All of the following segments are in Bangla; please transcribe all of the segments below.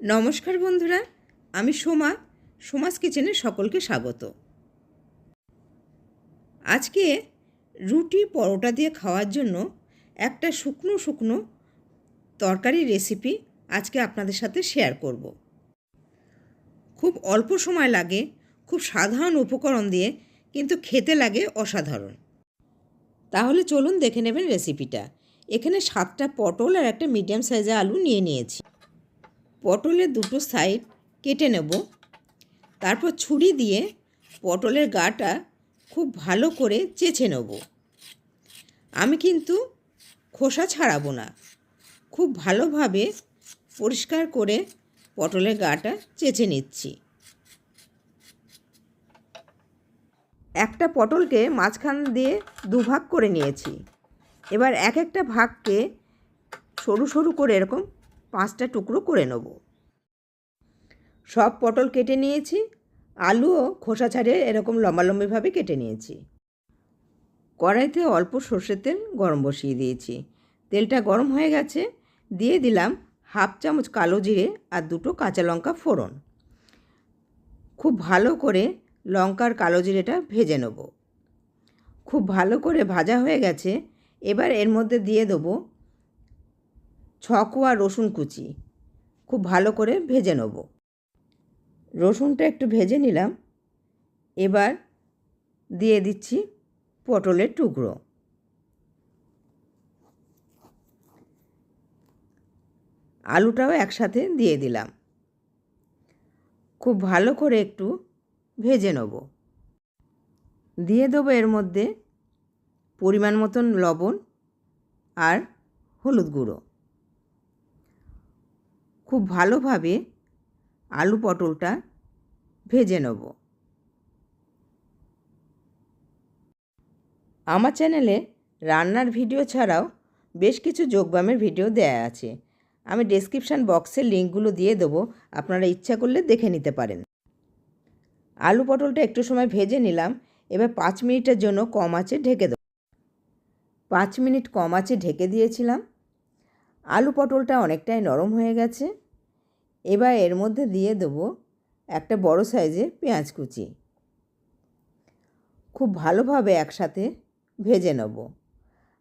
নমস্কার বন্ধুরা, আমি সোমা, সোমাস কিচেনে সকলকে স্বাগত। আজকে রুটি পরোটা দিয়ে খাওয়ার জন্য একটা শুকনো শুকনো তরকারি রেসিপি আজকে আপনাদের সাথে শেয়ার করব। খুব অল্প সময় লাগে, খুব সাধারণ উপকরণ দিয়ে, কিন্তু খেতে লাগে অসাধারণ। তাহলে চলুন দেখে নেবেন রেসিপিটা এখানে সাতটা পটল আর একটা মিডিয়াম সাইজের আলু নিয়ে নিয়েছি। পটলের দুটো সাইড কেটে নেব। তারপর ছুরি দিয়ে পটলের গাটা খুব ভালো করে চেঁচে নেব। আমি কিন্তু খোসা ছাড়াবো না। খুব ভালোভাবে পরিষ্কার করে পটলের গাটা চেঁচে নিচ্ছি। একটা পটলকে মাঝখান দিয়ে দুভাগ করে নিয়েছি। এবার এক একটা ভাগকে সরু সরু করে এরকম পাঁচটা টুকরো করে নেব। সব পটল কেটে নিয়েছি, আলুও খোসা ছাড়িয়ে এরকম লম্বালম্বিভাবে কেটে নিয়েছি। কড়াইতে অল্প সর্ষের তেল গরম বসিয়ে দিয়েছি। তেলটা গরম হয়ে গেছে, দিয়ে দিলাম হাফ চামচ কালো জিরে আর দুটো কাঁচা লঙ্কা ফোড়ন। খুব ভালো করে লঙ্কার কালো জিরেটা ভেজে নেব। খুব ভালো করে ভাজা হয়ে গেছে, এবার এর মধ্যে দিয়ে দেবো ছকোয়া রসুন কুচি। খুব ভালো করে ভেজে নেব। রসুনটা একটু ভেজে নিলাম। এবার দিয়ে দিচ্ছি পটলের টুকরো। আলুটাও একসাথে দিয়ে দিলাম। খুব ভালো করে একটু ভেজে নেব। দিয়ে দেবো এর মধ্যে পরিমাণ মতন লবণ আর হলুদ গুঁড়ো। খুব ভালোভাবে আলু পটলটা ভেজে নেব। আমার চ্যানেলে রান্নার ভিডিও ছাড়াও বেশ কিছু যোগব্যায়ামের ভিডিও দেয়া আছে। আমি ডেসক্রিপশান বক্সের লিঙ্কগুলো দিয়ে দেবো, আপনারা ইচ্ছা করলে দেখে নিতে পারেন। আলু পটলটা একটু সময় ভেজে নিলাম, এবার পাঁচ মিনিটের জন্য কম আঁচে ঢেকে দেবো। পাঁচ মিনিট কম আঁচে ঢেকে দিয়েছিলাম। আলু পটলটা অনেকটাই নরম হয়ে গেছে। এবার এর মধ্যে দিয়ে দেবো একটা বড় সাইজের পেঁয়াজ কুচি। খুব ভালোভাবে একসাথে ভেজে নেব।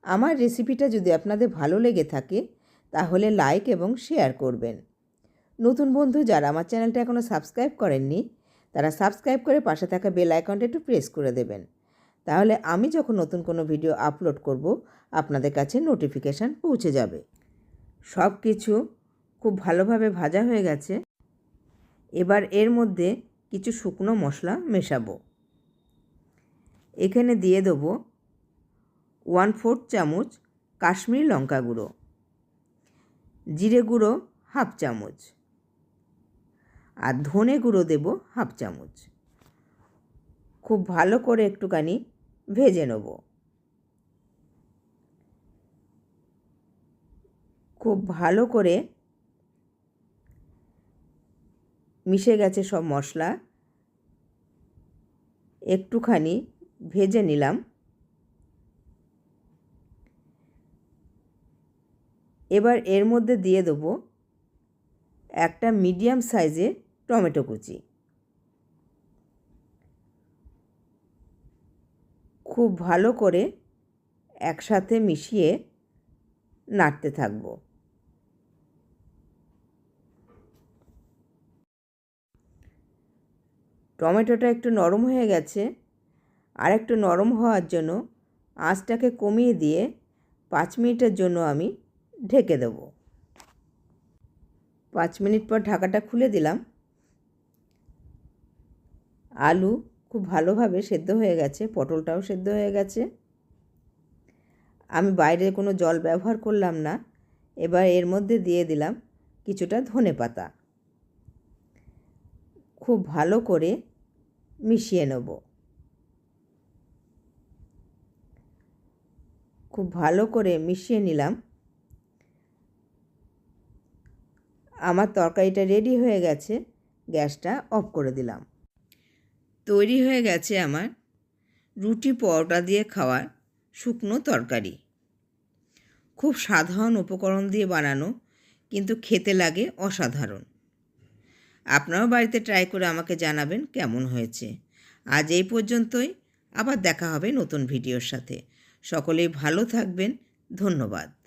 আমার রেসিপিটা যদি আপনাদের ভালো লেগে থাকে, তাহলে লাইক এবং শেয়ার করবেন। নতুন বন্ধু যারা আমার চ্যানেলটা এখনও সাবস্ক্রাইব করেননি, তারা সাবস্ক্রাইব করে পাশে থাকা বেল আইকনটা একটু প্রেস করে দেবেন। তাহলে আমি যখন নতুন কোনো ভিডিও আপলোড করব, আপনাদের কাছে নোটিফিকেশান পৌঁছে যাবে। সব কিছু খুব ভালোভাবে ভাজা হয়ে গেছে। এবার এর মধ্যে কিছু শুকনো মশলা মেশাবো। এখানে দিয়ে দেবো ওয়ান ফোর্থ চামচ কাশ্মীরি লঙ্কা গুঁড়ো, জিরে গুঁড়ো হাফ চামচ আর ধনে গুঁড়ো দেব হাফ চামচ। খুব ভালো করে একটুখানি ভেজে নেব। খুব ভালো করে মিশে গেছে সব মশলা। একটুখানি ভেজে নিলাম। এবার এর মধ্যে দিয়ে দেবো একটা মিডিয়াম সাইজের টমেটো কুচি। খুব ভালো করে একসাথে মিশিয়ে নাড়তে থাকব। টমেটোটা একটু নরম হয়ে গেছে আর একটু নরম হওয়ার জন্য আঁচটাকে কমিয়ে দিয়ে পাঁচ মিনিটের জন্য আমি ঢেকে দেব। পাঁচ মিনিট পর ঢাকাটা খুলে দিলাম। আলু খুব ভালোভাবে সেদ্ধ হয়ে গেছে, পটলটাও সেদ্ধ হয়ে গেছে। আমি বাইরে কোনো জল ব্যবহার করলাম না, এবার এর মধ্যে দিয়ে দিলাম কিছুটা ধনে পাতা খুব ভালো করে মিশিয়ে নেব। খুব ভালো করে মিশিয়ে নিলাম। আমার তরকারিটা রেডি হয়ে গেছে, গ্যাসটা অফ করে দিলাম। তৈরি হয়ে গেছে আমার রুটি পরোটা দিয়ে খাওয়ার শুকনো তরকারি। খুব সাধারণ উপকরণ দিয়ে বানানো, কিন্তু খেতে লাগে অসাধারণ। আপনারাও বাড়িতে ট্রাই করে আমাকে জানাবেন কেমন হয়েছে। আজ এই পর্যন্তই, আবার দেখা হবে নতুন ভিডিওর সাথে। সকলেই ভালো থাকবেন, ধন্যবাদ।